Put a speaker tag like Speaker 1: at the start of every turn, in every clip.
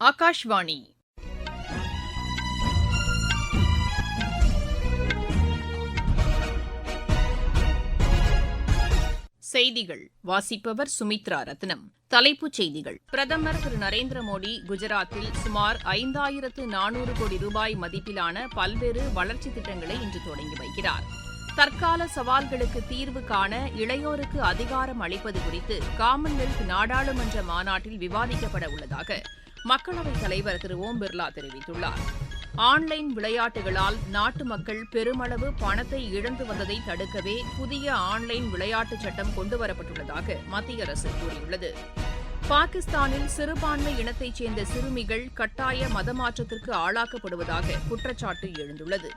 Speaker 1: ஆகாஷ்வாணி. செய்திகள். வாசிப்பவர் சுமித்ரா ரத்னம். தலைப்புச் செய்திகள். பிரதமர் திரு. நரேந்திர மோடி குஜராத்தில் சுமார் ஐந்தாயிரத்து நானூறு கோடி ரூபாய் மதிப்பிலான பல்வேறு வளர்ச்சித் திட்டங்களை இன்று தொடங்கி வைக்கிறார். தற்கால சவால்களுக்கு தீர்வு காண இளையோருக்கு அதிகாரம் அளிப்பது குறித்து காமன்வெல்த் நாடாளுமன்ற மாநாட்டில் விவாதிக்கப்பட உள்ளதாக மக்களவைத் தலைவர் திரு ஓம் பிர்லா தெரிவித்துள்ளார். ஆன்லைன் விளையாட்டுகளால் நாட்டு மக்கள் பெருமளவு பணத்தை இழந்து வந்ததை தடுக்கவே புதிய ஆன்லைன் விளையாட்டுச் சட்டம் கொண்டுவரப்பட்டுள்ளதாக மத்திய அரசு கூறியுள்ளது. பாகிஸ்தானில் சிறுபான்மை இனத்தைச் சேர்ந்த சிறுமிகள் கட்டாய மதமாற்றத்திற்கு ஆளாக்கப்படுவதாக குற்றச்சாட்டு எழுந்துள்ளது.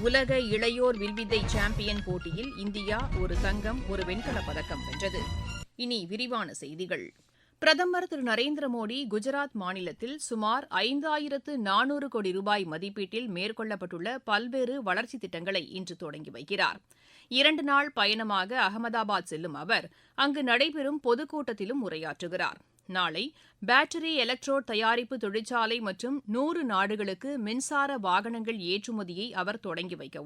Speaker 1: உலக இளையோர் வில்வித்தை சாம்பியன் போட்டியில் இந்தியா ஒரு தங்கம் ஒரு வெண்கலப் பதக்கம் வென்றது. இனி விரிவான செய்திகள். பிரதமர் திரு நரேந்திர மோடி குஜராத் மாநிலத்தில் சுமார் ஐந்தாயிரத்து நானூறு கோடி ரூபாய் மதிப்பீட்டில் மேற்கொள்ளப்பட்டுள்ள பல்வேறு வளர்ச்சித் திட்டங்களை இன்று தொடங்கி வைக்கிறார். இரண்டு நாள் பயணமாக அகமதாபாத் செல்லும் அவர் அங்கு நடைபெறும் பொதுக்கூட்டத்திலும் உரையாற்றுகிறார். நாளை பேட்டரி எலக்ட்ரோட் தயாரிப்பு தொழிற்சாலை மற்றும் நூறு நாடுகளுக்கு மின்சார வாகனங்கள் ஏற்றுமதியை அவர் தொடங்கி வைக்க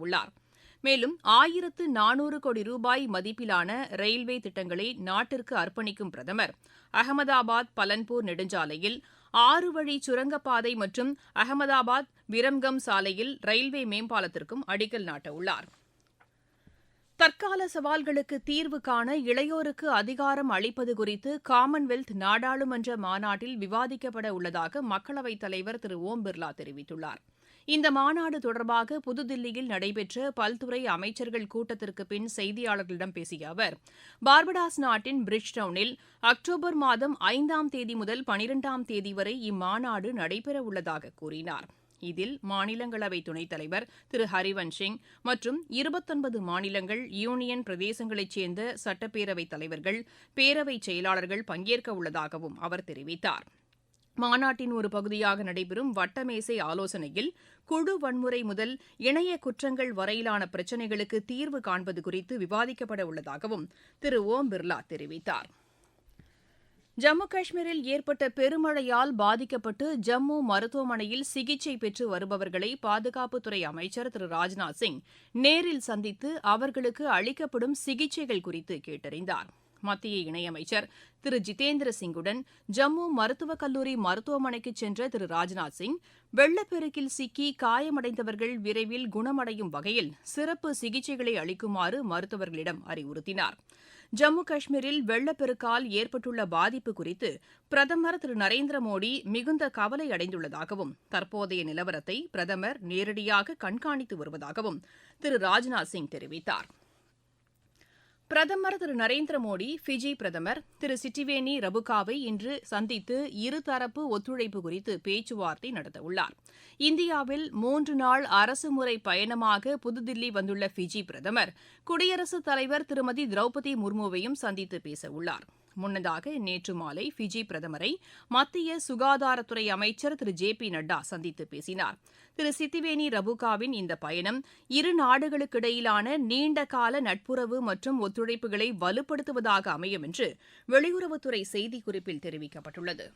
Speaker 1: மேலும் ஆயிரத்து நானூறு கோடி ரூபாய் மதிப்பிலான ரயில்வே திட்டங்களை நாட்டிற்கு அர்ப்பணிக்கும் பிரதமர். அகமதாபாத் பலன்பூர் நெடுஞ்சாலையில் ஆறு வழி சுரங்கப்பாதை மற்றும் அகமதாபாத் விரம்கம் சாலையில் ரயில்வே மேம்பாலத்திற்கும் அடிக்கல் நாட்டவுள்ளார். தற்கால சவால்களுக்கு தீர்வு காண இளையோருக்கு அதிகாரம் அளிப்பது குறித்து காமன்வெல்த் நாடாளுமன்ற மாநாட்டில் விவாதிக்கப்பட உள்ளதாக மக்களவைத் தலைவர் திரு ஓம் பிர்லா தெரிவித்துள்ளார். இந்த மாநாடு தொடர்பாக புதுதில்லியில் நடைபெற்ற பல்துறை அமைச்சர்கள் கூட்டத்திற்கு பின் செய்தியாளர்களிடம் பேசிய அவர் பார்படாஸ் நாட்டின் பிரிட்ஜ்டவுனில் அக்டோபர் மாதம் ஐந்தாம் தேதி முதல் பனிரெண்டாம் தேதி வரை இம்மாநாடு நடைபெறவுள்ளதாக கூறினார். இதில் மாநிலங்களவை துணைத் தலைவர் திரு ஹரிவன்ஷ் சிங் மற்றும் இருபத்தொன்பது மாநிலங்கள் யூனியன் பிரதேசங்களைச் சேர்ந்த சட்டப்பேரவைத் தலைவர்கள் பேரவைச் செயலாளர்கள் பங்கேற்க உள்ளதாகவும் அவர் தெரிவித்தார். மாநாட்டின் ஒரு பகுதியாக நடைபெறும் வட்டமேசை ஆலோசனையில் குழு வன்முறை முதல் இணைய குற்றங்கள் வரையிலான பிரச்சினைகளுக்கு தீர்வு காண்பது குறித்து விவாதிக்கப்பட உள்ளதாகவும் திரு ஓம் பிர்லா தெரிவித்தார். ஜம்மு காஷ்மீரில் ஏற்பட்ட பெருமழையால் பாதிக்கப்பட்டு ஜம்மு மருத்துவமனையில் சிகிச்சை பெற்று வருபவர்களை பாதுகாப்புத்துறை அமைச்சர் திரு ராஜ்நாத் சிங் நேரில் சந்தித்து அவர்களுக்கு அளிக்கப்படும் சிகிச்சைகள் குறித்து கேட்டறிந்தார். மத்திய இணையமைச்சர் திரு ஜிதேந்திர சிங்குடன் ஜம்மு மருத்துவக் கல்லூரி மருத்துவமனைக்கு சென்ற திரு ராஜ்நாத் சிங் வெள்ளப்பெருக்கில் சிக்கி காயமடைந்தவர்கள் விரைவில் குணமடையும் வகையில் சிறப்பு சிகிச்சைகளை அளிக்குமாறு மருத்துவர்களிடம் அறிவுறுத்தினார். ஜம்மு காஷ்மீரில் வெள்ளப்பெருக்கால் ஏற்பட்டுள்ள பாதிப்பு குறித்து பிரதமர் திரு நரேந்திர மோடி மிகுந்த கவலை அடைந்துள்ளதாகவும் தற்போதைய நிலவரத்தை பிரதமர் நேரடியாக கண்காணித்து வருவதாகவும் திரு ராஜ்நாத் சிங் தெரிவித்தார். பிரதமர் திரு நரேந்திர மோடி ஃபிஜி பிரதமர் திரு சிட்டிவேனி ரபுகாவை இன்று சந்தித்து இருதரப்பு ஒத்துழைப்பு குறித்து பேச்சுவார்த்தை நடத்தவுள்ளார். இந்தியாவில் மூன்று நாள் அரசுமுறை பயணமாக புதுதில்லி வந்துள்ள ஃபிஜி பிரதமர் குடியரசுத் தலைவர் திருமதி திரௌபதி முர்முவையும் சந்தித்து பேசவுள்ளார். முன்னதாக நேற்று மாலை ஃபிஜி பிரதமரை மத்திய சுகாதாரத்துறை அமைச்சர் திரு. ஜே. பி. நட்டா சந்தித்து பேசினார். திரு. சித்திவேனி ரபுகாவின் இந்த பயணம் இரு நாடுகளுக்கிடையிலான நீண்டகால நட்புறவு மற்றும் ஒத்துழைப்புகளை வலுப்படுத்துவதாக அமையும் என்று வெளியுறவுத்துறை செய்திக்குறிப்பில் தெரிவிக்கப்பட்டுள்ளது.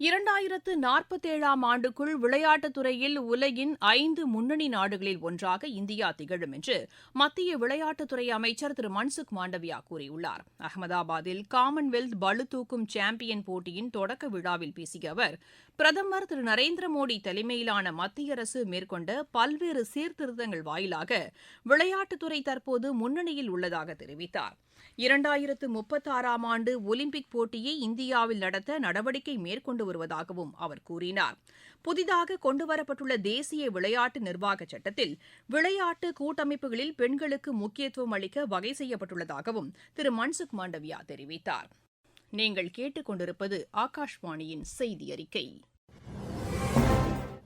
Speaker 1: இரண்டாயிரத்து நாற்பத்தேழாம் ஆண்டுக்குள் விளையாட்டுத் துறையில் உலகின் ஐந்து முன்னணி நாடுகளில் ஒன்றாக இந்தியா திகழும் என்று மத்திய விளையாட்டுத்துறை அமைச்சர் திரு மன்சுக் மாண்டவியா கூறியுள்ளார். அகமதாபாத்தில் காமன்வெல்த் பளுதூக்கும் சாம்பியன் போட்டியின் தொடக்க விழாவில் பேசிய அவர் பிரதமர் திரு நரேந்திர மோடி தலைமையிலான மத்திய அரசு மேற்கொண்ட பல்வேறு சீர்திருத்தங்கள் வாயிலாக விளையாட்டுத்துறை தற்போது முன்னணியில் உள்ளதாக தெரிவித்தார். இரண்டாயிரத்து முப்பத்தாறாம் ஆண்டு ஒலிம்பிக் போட்டியை இந்தியாவில் நடத்த நடவடிக்கை மேற்கொண்டு வருவதாகவும் அவர் கூறினார். புதிதாக கொண்டுவரப்பட்டுள்ள தேசிய விளையாட்டு நிர்வாக சட்டத்தில் விளையாட்டு கூட்டமைப்புகளில் பெண்களுக்கு முக்கியத்துவம் அளிக்க வகை செய்யப்பட்டுள்ளதாகவும் திரு மன்சுக் மாண்டவியா தெரிவித்தார். நீங்கள் கேட்டுக்கொண்டிருப்பது ஆகாஷ்வாணியின் செய்தி அறிக்கை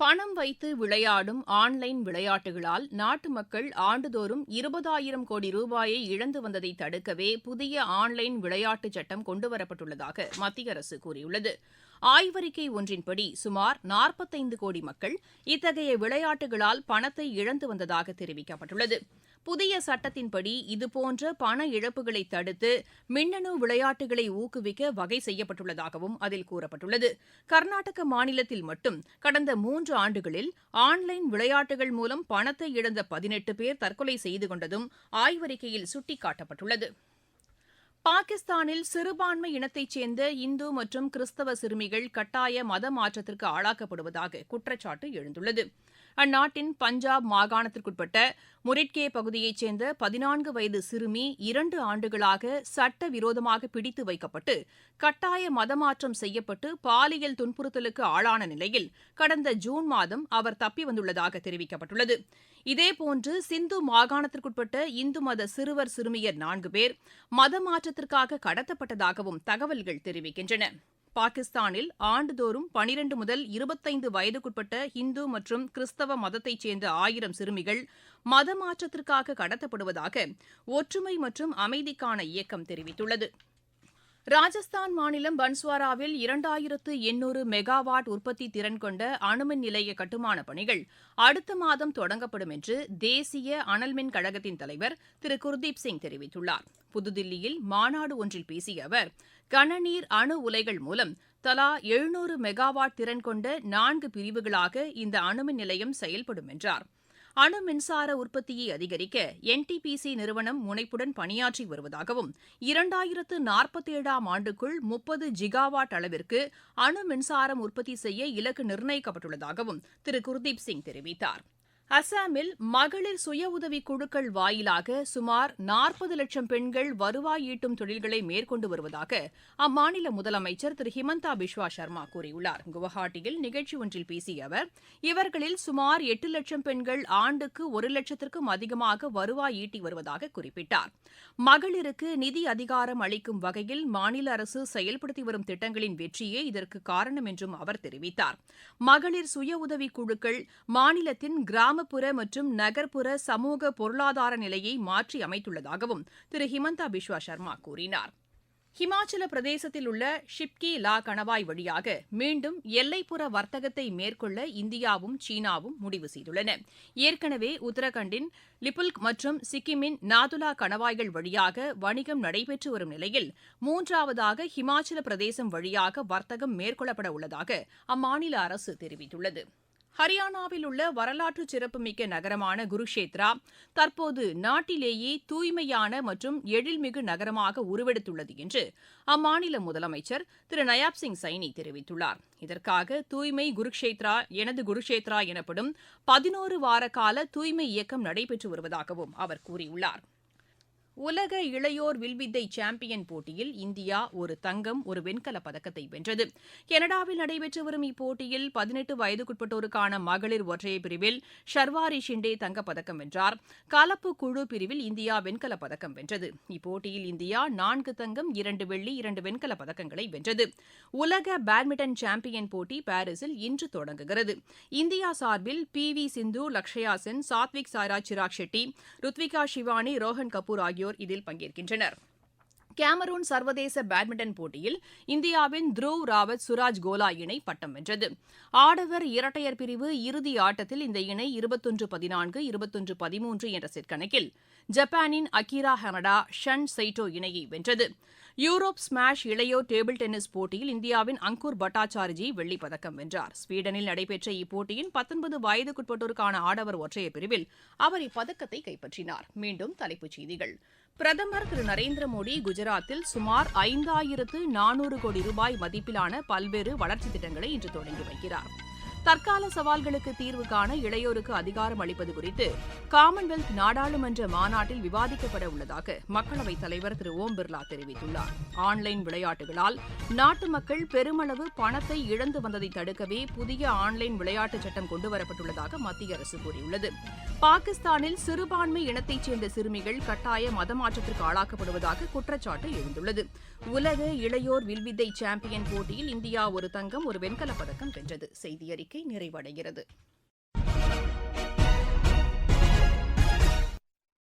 Speaker 1: பணம் வைத்து விளையாடும் ஆன்லைன் விளையாட்டுகளால் நாட்டு மக்கள் ஆண்டுதோறும் இருபதாயிரம் கோடி ரூபாயை இழந்து வந்ததை தடுக்கவே புதிய ஆன்லைன் விளையாட்டு சட்டம் கொண்டுவரப்பட்டுள்ளதாக மத்திய அரசு கூறியுள்ளது. ஆய்வறிக்கை ஒன்றின்படி சுமார் நாற்பத்தைந்து கோடி மக்கள் இத்தகைய விளையாட்டுகளால் பணத்தை இழந்து வந்ததாக தெரிவிக்கப்பட்டுள்ளது. புதிய சட்டத்தின்படி இதுபோன்ற பண இழப்புகளை தடுத்து மின்னணு விளையாட்டுகளை ஊக்குவிக்க வகை செய்யப்பட்டுள்ளதாகவும் அதில் கூறப்பட்டுள்ளது. கர்நாடக மாநிலத்தில் மட்டும் கடந்த மூன்று ஆண்டுகளில் ஆன்லைன் விளையாட்டுகள் மூலம் பணத்தை இழந்த பதினெட்டு பேர் தற்கொலை செய்து கொண்டதும் ஆய்வறிக்கையில் சுட்டிக்காட்டப்பட்டுள்ளது. பாகிஸ்தானில் சிறுபான்மை இனத்தைச் சேர்ந்த இந்து மற்றும் கிறிஸ்தவ சிறுமிகள் கட்டாய மத மாற்றத்திற்கு ஆளாக்கப்படுவதாக குற்றச்சாட்டு எழுந்துள்ளது. அந்நாட்டின் பஞ்சாப் மாகாணத்திற்குட்பட்ட முரிட்கே பகுதியைச் சேர்ந்த பதினான்கு வயது சிறுமி இரண்டு ஆண்டுகளாக சட்டவிரோதமாக பிடித்து வைக்கப்பட்டு கட்டாய மதமாற்றம் செய்யப்பட்டு பாலியல் துன்புறுத்தலுக்கு ஆளான நிலையில் கடந்த ஜூன் மாதம் அவர் தப்பி வந்துள்ளதாக தெரிவிக்கப்பட்டுள்ளது. இதேபோன்று சிந்து மாகாணத்திற்குட்பட்ட இந்து மத சிறுவர் சிறுமியர் நான்கு பேர் மதமாற்றத்திற்காக கடத்தப்பட்டதாகவும் தகவல்கள் தெரிவிக்கின்றன. பாகிஸ்தானில் ஆண்டுதோறும் பனிரண்டு முதல் இருபத்தைந்து வயதுக்குட்பட்ட இந்து மற்றும் கிறிஸ்தவ மதத்தைச் சேர்ந்த ஆயிரம் சிறுமிகள் மதமாற்றத்திற்காக கடத்தப்படுவதாக ஒற்றுமை மற்றும் அமைதிக்கான இயக்கம் தெரிவித்துள்ளது. ராஜஸ்தான் மாநிலம் பன்ஸ்வாராவில் இரண்டாயிரத்து எண்ணூறு மெகாவாட் உற்பத்தி திறன் கொண்ட அணுமின் நிலைய கட்டுமானப் பணிகள் அடுத்த மாதம் தொடங்கப்படும் என்று தேசிய அனல்மின் கழகத்தின் தலைவர் திரு. குர்தீப் சிங் தெரிவித்துள்ளார். புதுதில்லியில் மாநாடு ஒன்றில் பேசிய அவர் கனநீர் அணு உலைகள் மூலம் தலா எழுநூறு மெகாவாட் திறன் கொண்ட நான்கு பிரிவுகளாக இந்த அணுமின் நிலையம் செயல்படும் என்றாா் அணு மின்சார உற்பத்தியை அதிகரிக்க என்டிபிசி நிறுவனம் முனைப்புடன் பணியாற்றி வருவதாகவும் இரண்டாயிரத்து நாற்பத்தேழாம் ஆண்டுக்குள் முப்பது ஜிகாவாட் அளவிற்கு அணு மின்சாரம் உற்பத்தி செய்ய இலக்கு நிர்ணயிக்கப்பட்டுள்ளதாகவும் திரு. குர்தீப் சிங் தெரிவித்தார். அசாமில் மகளிர் சுய உதவிக் குழுக்கள் வாயிலாக சுமார் நாற்பது லட்சம் பெண்கள் வருவாய் ஈட்டும் தொழில்களை மேற்கொண்டு வருவதாக அம்மாநில முதலமைச்சர் திரு. ஹிமந்தா பிஸ்வா சர்மா கூறியுள்ளார். குவஹாட்டியில் நிகழ்ச்சி ஒன்றில் பேசிய அவர் இவர்களில் சுமார் எட்டு லட்சம் பெண்கள் ஆண்டுக்கு ஒரு லட்சத்திற்கும் அதிகமாக வருவாய் ஈட்டி வருவதாக குறிப்பிட்டார். மகளிருக்கு நிதி அதிகாரம் அளிக்கும் வகையில் மாநில அரசு செயல்படுத்தி வரும் திட்டங்களின் வெற்றியே இதற்கு காரணம் என்றும் அவர் தெரிவித்தார். மகளிர் சுய உதவிக் குழுக்கள் மாநிலத்தின் கிராம கிராமப்புற மற்றும் நகர்ப்புற சமூக பொருளாதார நிலையை மாற்றி அமைத்துள்ளதாகவும் திரு ஹிமந்தா பிஸ்வா சர்மா கூறினார். ஹிமாச்சல பிரதேசத்தில் உள்ள ஷிப்கி லா கணவாய் வழியாக மீண்டும் எல்லைப்புற வர்த்தகத்தை மேற்கொள்ள இந்தியாவும் சீனாவும் முடிவு செய்துள்ளன. ஏற்கனவே உத்தரகண்டின் லிபுல்க் மற்றும் சிக்கிமின் நாதுலா கணவாய்கள் வழியாக வணிகம் நடைபெற்று வரும் நிலையில் மூன்றாவதாக ஹிமாச்சல பிரதேசம் வழியாக வர்த்தகம் மேற்கொள்ளப்பட உள்ளதாக அம்மாநில அரசு தெரிவித்துள்ளது. ஹரியானாவில் உள்ள வரலாற்று சிறப்புமிக்க நகரமான குருஷேத்ரா தற்போது நாட்டிலேயே தூய்மையான மற்றும் எழில்மிகு நகரமாக உருவெடுத்துள்ளது என்று அம்மாநில முதலமைச்சர் திரு நயாப் சிங் சைனி தெரிவித்துள்ளார். இதற்காக தூய்மை குருஷேத்ரா எனது குருஷேத்ரா எனப்படும் பதினோரு வார கால தூய்மை இயக்கம் நடைபெற்று வருவதாகவும் அவர் கூறியுள்ளார். உலக இளையோர் வில்வித்தை சாம்பியன் போட்டியில் இந்தியா ஒரு தங்கம் ஒரு வெண்கலப் பதக்கத்தை வென்றது. கனடாவில் நடைபெற்று வரும் இப்போட்டியில் பதினெட்டு வயதுக்குட்பட்டோருக்கான மகளிர் ஒற்றையர் பிரிவில் ஷர்வாரி ஷிண்டே தங்கப்பதக்கம் வென்றார். கலப்பு குழு பிரிவில் இந்தியா வெண்கலப் பதக்கம் வென்றது. இப்போட்டியில் இந்தியா நான்கு தங்கம் இரண்டு வெள்ளி இரண்டு வெண்கலப் பதக்கங்களை வென்றது. உலக பேட்மிண்டன் சாம்பியன் போட்டி பாரிஸில் இன்று தொடங்குகிறது. இந்தியா சார்பில் பி வி சிந்து லக்ஷயா சென் சாத்விக் சாய்ராஜ் சிராக் ஷெட்டி ருத்விகா சிவானி ரோஹன் கபூர் ஆகியோர் ஆகியோர் இதில் பங்கேற்கின்றனர். கேமரூன் சர்வதேச பேட்மிண்டன் போட்டியில் இந்தியாவின் த்ருவ் ராவத் சுராஜ் கோலா இணை பட்டம் வென்றது. ஆடவர் இரட்டையர் பிரிவு இறுதி ஆட்டத்தில் இந்த இணை இருபத்தொன்று பதினான்கு இருபத்தொன்று பதிமூன்று என்ற செட் கணக்கில் ஜப்பானின் அகிரா ஹனடா ஷன் சைட்டோ இணையை வென்றது. யூரோப் ஸ்மாஷ் இளையோர் டேபிள் டென்னிஸ் போட்டியில் இந்தியாவின் அங்கூர் பட்டாச்சார்ஜி வெள்ளிப் பதக்கம் வென்றார். ஸ்வீடனில் நடைபெற்ற இப்போட்டியின் பத்தொன்பது வயதுக்குட்பட்டோருக்கான ஆடவர் ஒற்றையர் பிரிவில் அவர் இப்பதக்கத்தை கைப்பற்றினார். மீண்டும் தலைப்புச் செய்திகள். பிரதமர் திரு நரேந்திர மோடி குஜராத்தில் சுமார் ஐந்தாயிரத்து நானூறு கோடி ரூபாய் மதிப்பிலான பல்வேறு வளர்ச்சித் திட்டங்களை இன்று தொடங்கி வைக்கிறார். தற்கால சவால்களுக்கு தீர்வு காண இளையோருக்கு அதிகாரம் அளிப்பது குறித்து காமன்வெல்த் நாடாளுமன்ற மாநாட்டில் விவாதிக்கப்பட உள்ளதாக மக்களவைத் தலைவர் திரு ஓம் பிர்லா தெரிவித்துள்ளார். ஆன்லைன் விளையாட்டுகளால் நாட்டு மக்கள் பெருமளவு பணத்தை இழந்து வந்ததை தடுக்கவே புதிய ஆன்லைன் விளையாட்டுச் சட்டம் கொண்டுவரப்பட்டுள்ளதாக மத்திய அரசு கூறியுள்ளது. பாகிஸ்தானில் சிறுபான்மை இனத்தைச் சேர்ந்த சிறுமிகள் கட்டாய மதமாற்றத்திற்கு ஆளாக்கப்படுவதாக குற்றச்சாட்டு எழுந்துள்ளது. உலக இளையோர் வில்வித்தை சாம்பியன் போட்டியில் இந்தியா ஒரு தங்கம் ஒரு வெண்கலப் பதக்கம் வென்றது செய்தி அறிக்கை நிறைவடைகிறது.